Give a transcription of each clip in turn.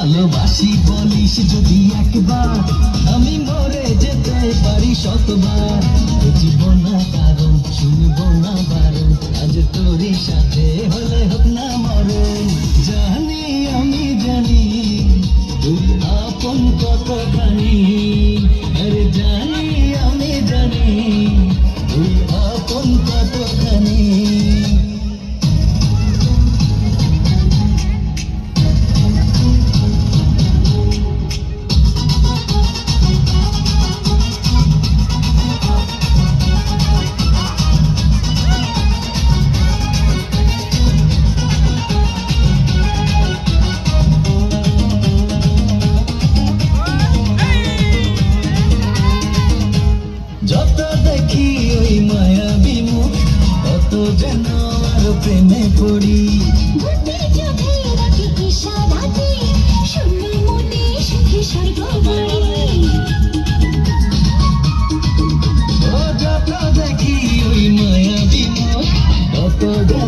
ভালোবাসি বলিস যদি একবার, আমি মরে যেতে পারি শতবার। জীবন কারণ, শুনব না বারণ। আজ তোর সাথে হলে হোক না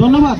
ধন্যবাদ।